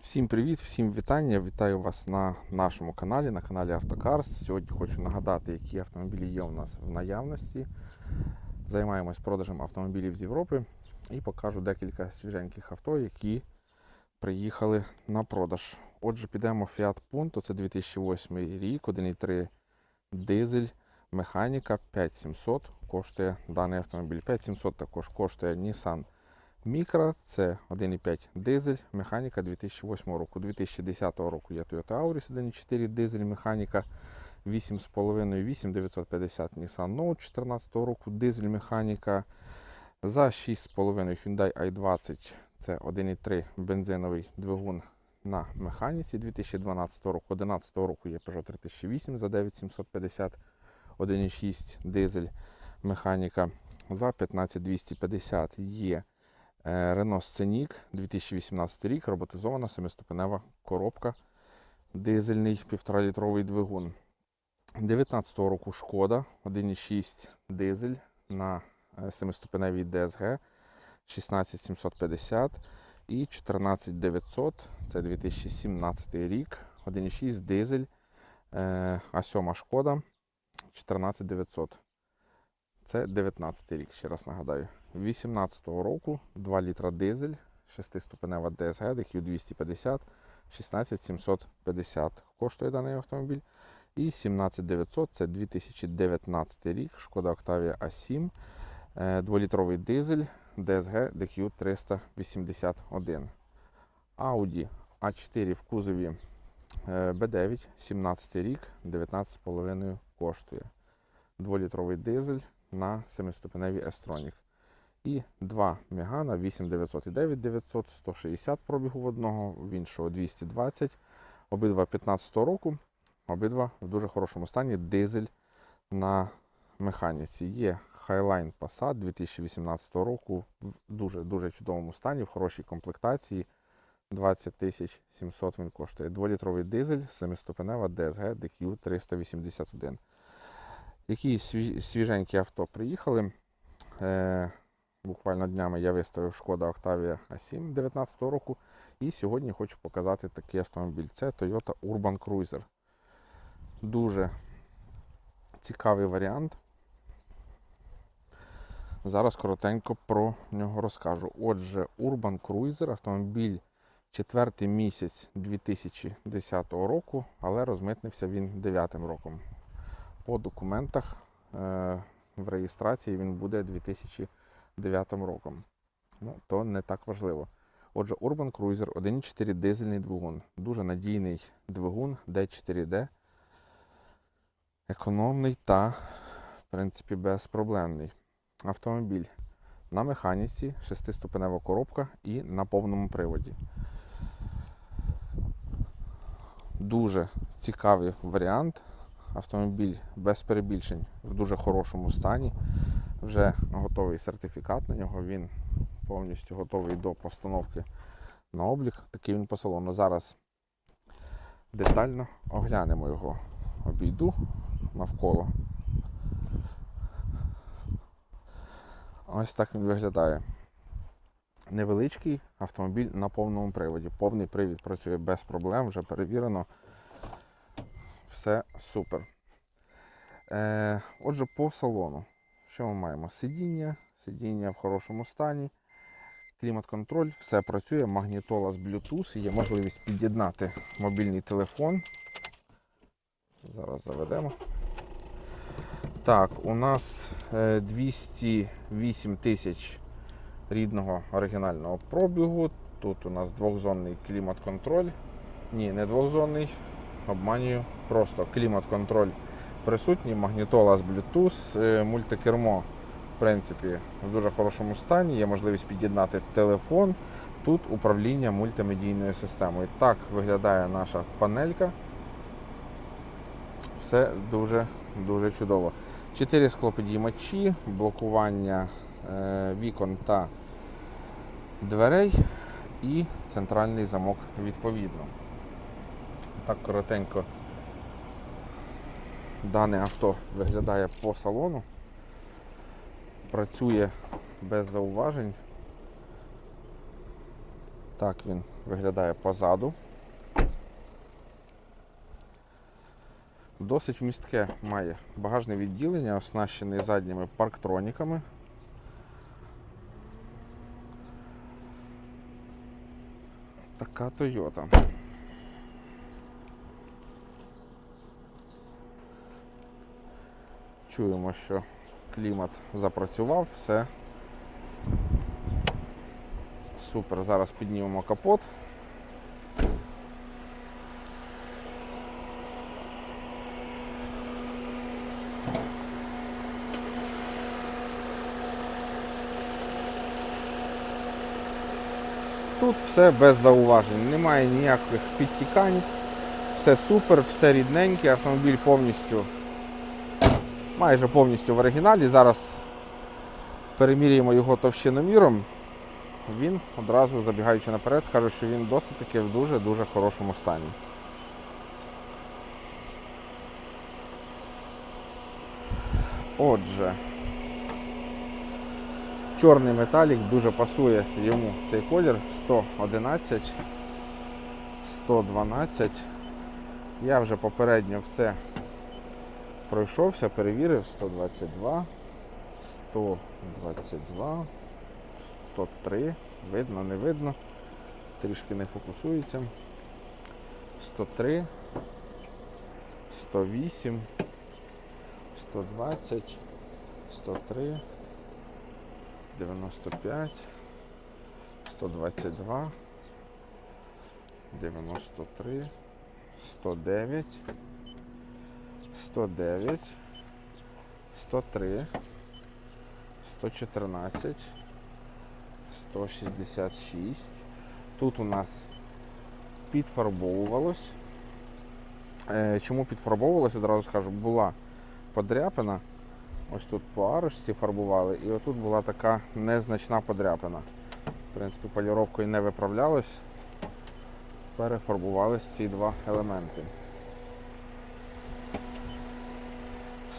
Всім привіт, всім вітання. Вітаю вас на нашому каналі, на каналі Автокарс. Сьогодні хочу нагадати, які автомобілі є у нас в наявності. Займаємось продажем автомобілів з Європи і покажу декілька свіженьких авто, які приїхали на продаж. Отже, підемо Fiat Punto, це 2008 рік, 1,3 дизель, механіка 5700 коштує даний автомобіль. 5700 також коштує Nissan Micra, це 1,5 дизель, механіка 2008 року. 2010 року є Toyota Auris 1,4 дизель, механіка 8,5 8950 Nissan Note 2014 року, дизель механіка за 6,5 Hyundai i20, це 1,3 бензиновий двигун на механіці 2012 року. 2011 року є Peugeot 3008 за 9750, 1,6 дизель механіка за 15250 є Renault Scenic 2018 рік, роботизована семиступенева коробка, дизельний 1,5-літровий двигун. 2019 року Шкода 1,6 дизель на е, семиступеневій DSG 16750 і 14900, це 2017 рік, 1,6 дизель, е, а 7 Шкода 14900. Це 19 рік, ще раз нагадаю. 2018 року 2 літра дизель, 6-ступенева DSG, DQ 250, 16750 коштує даний автомобіль. І 17900 це 2019 рік, Шкода Octavia A7, 2-літровий дизель, DSG DQ 381. Audi A4 в кузові е, B9, 17 рік, 19,5 коштує. 2-літровий дизель на 7-ступеневій S-Tronic. І два Мегана 8900 і 9900, 160 пробігу в одного, в іншого 220. Обидва 15 року, обидва в дуже хорошому стані. Дизель на механіці. Є Highline Passat 2018 року в дуже-дуже чудовому стані, в хорошій комплектації. 20 700 він коштує. 2-літровий дизель, 7-ступенева DSG DQ 381. Які свіж- свіженькі авто приїхали. Е, буквально днями я виставив Шкода Octavia A7 19 року. І сьогодні хочу показати такий автомобіль. Це Toyota Urban Cruiser. Дуже цікавий варіант. Зараз коротенько про нього розкажу. Отже, Urban Cruiser автомобіль четвертий місяць 2010 року, але розмитнився він 9 роком. По документах е, в реєстрації він буде 2009 роком. Ну, то не так важливо. Отже, Urban Cruiser 1.4 дизельний двигун. Дуже надійний двигун D4D. Економний та, в принципі, безпроблемний. Автомобіль на механіці, 6-ступенева коробка і на повному приводі. Дуже цікавий варіант. Автомобіль без перебільшень в дуже хорошому стані. Вже готовий сертифікат на нього. Він повністю готовий до постановки на облік. Такий він по салону. Зараз детально оглянемо його. Обійду навколо. Ось так він виглядає. Невеличкий автомобіль на повному приводі. Повний привід працює без проблем, вже перевірено. Все супер. Е, отже, по салону. Що ми маємо? Сидіння, сидіння в хорошому стані, клімат-контроль, все працює, магнітола з Bluetooth, є можливість під'єднати мобільний телефон. Зараз заведемо. Так, у нас е, 208 тисяч рідного оригінального пробігу. Тут у нас двохзонний клімат-контроль. Ні, не двохзонний, обманюю. Просто клімат-контроль присутній, магнітола з Bluetooth, е, мультикермо, в принципі, в дуже хорошому стані. Є можливість під'єднати телефон. Тут управління мультимедійною системою. Так виглядає наша панелька. Все дуже дуже чудово. Чотири склоподіймачі, блокування е, вікон та дверей і центральний замок відповідно. Так коротенько дане авто виглядає по салону. Працює без зауважень. Так він виглядає позаду. Досить вмістке має багажне відділення, оснащене задніми парктроніками. Така Toyota. Чуємо, що клімат запрацював, все. Супер, зараз піднімемо капот. Тут все без зауважень, немає ніяких підтікань, все супер, все рідненьке, автомобіль повністю, майже повністю в оригіналі. Зараз перемірюємо його товщиноміром. Він одразу забігаючи наперед, скаже, що він досить таки в дуже-дуже хорошому стані. Отже, чорний металік дуже пасує йому цей колір 111, 112. Я вже попередньо все пройшовся, перевірив 122, 122, 103. Видно, не видно. Трішки не фокусується. 103, 108, 120, 103, 95, 122, 93, 109, 109, 103, 114, 166. Тут у нас підфарбовувалось. Е, Чому підфарбовувалось, одразу скажу, була подряпина. Ось тут по арочці фарбували, і отут була така незначна подряпина. В принципі, поліровкою не виправлялось. Перефарбувались ці два елементи.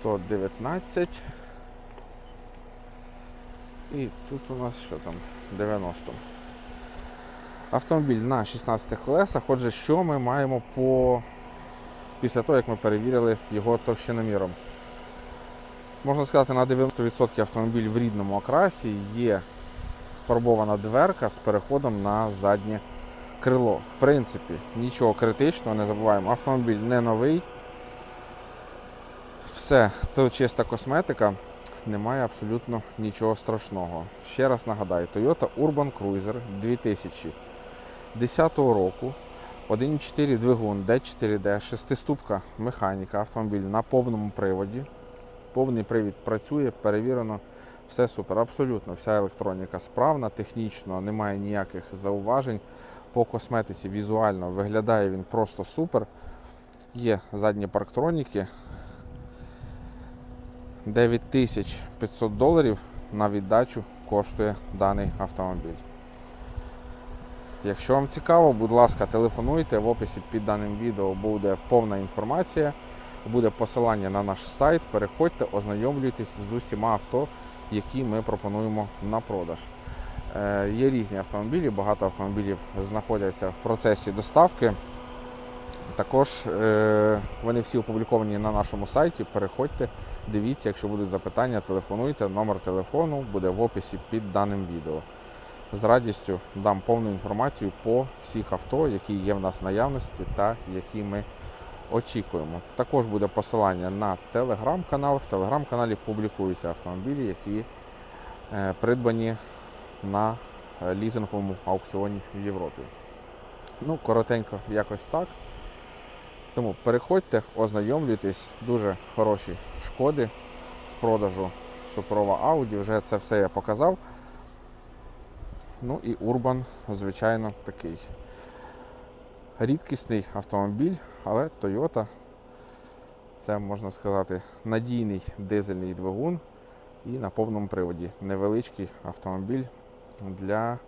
119. І тут у нас що там? 90. Автомобіль на 16 колесах. Отже, що ми маємо по... після того, як ми перевірили його товщиноміром. Можна сказати, на 90% автомобіль в рідному окрасі є фарбована дверка з переходом на заднє крило. В принципі, нічого критичного, не забуваємо. Автомобіль не новий. Все, то чиста косметика немає абсолютно нічого страшного. Ще раз нагадаю, Toyota Urban Cruiser 2010 року, 1.4 двигун D4D, 6 механіка, автомобіль на повному приводі. Повний привід працює, перевірено, все супер. Абсолютно вся електроніка справна, технічно, немає ніяких зауважень. По косметиці візуально виглядає він просто супер. Є задні парктроніки, 9500 доларів на віддачу коштує даний автомобіль. Якщо вам цікаво, будь ласка, телефонуйте. В описі під даним відео буде повна інформація, буде посилання на наш сайт. Переходьте, ознайомлюйтесь з усіма авто, які ми пропонуємо на продаж. Е, Є різні автомобілі, багато автомобілів знаходяться в процесі доставки. Також е, вони всі опубліковані на нашому сайті. Переходьте, дивіться, якщо будуть запитання, телефонуйте. Номер телефону буде в описі під даним відео. З радістю дам повну інформацію по всіх авто, які є в нас в наявності та які ми очікуємо. Також буде посилання на телеграм-канал. В телеграм-каналі публікуються автомобілі, які е, придбані на е, лізинговому аукціоні в Європі. Ну, коротенько, якось так. Тому переходьте, ознайомлюйтесь, дуже хороші шкоди в продажу. Суперова Ауді, вже це все я показав. Ну і Урбан, звичайно, такий рідкісний автомобіль, але Toyota це, можна сказати, надійний дизельний двигун і на повному приводі. Невеличкий автомобіль для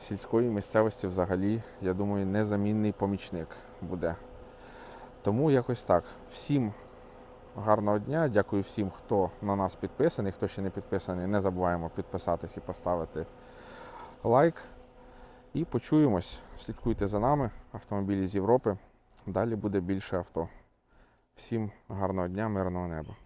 сільської місцевості взагалі, я думаю, незамінний помічник буде. Тому якось так. Всім гарного дня. Дякую всім, хто на нас підписаний. Хто ще не підписаний, не забуваємо підписатись і поставити лайк. І почуємось. Слідкуйте за нами, автомобілі з Європи. Далі буде більше авто. Всім гарного дня, мирного неба.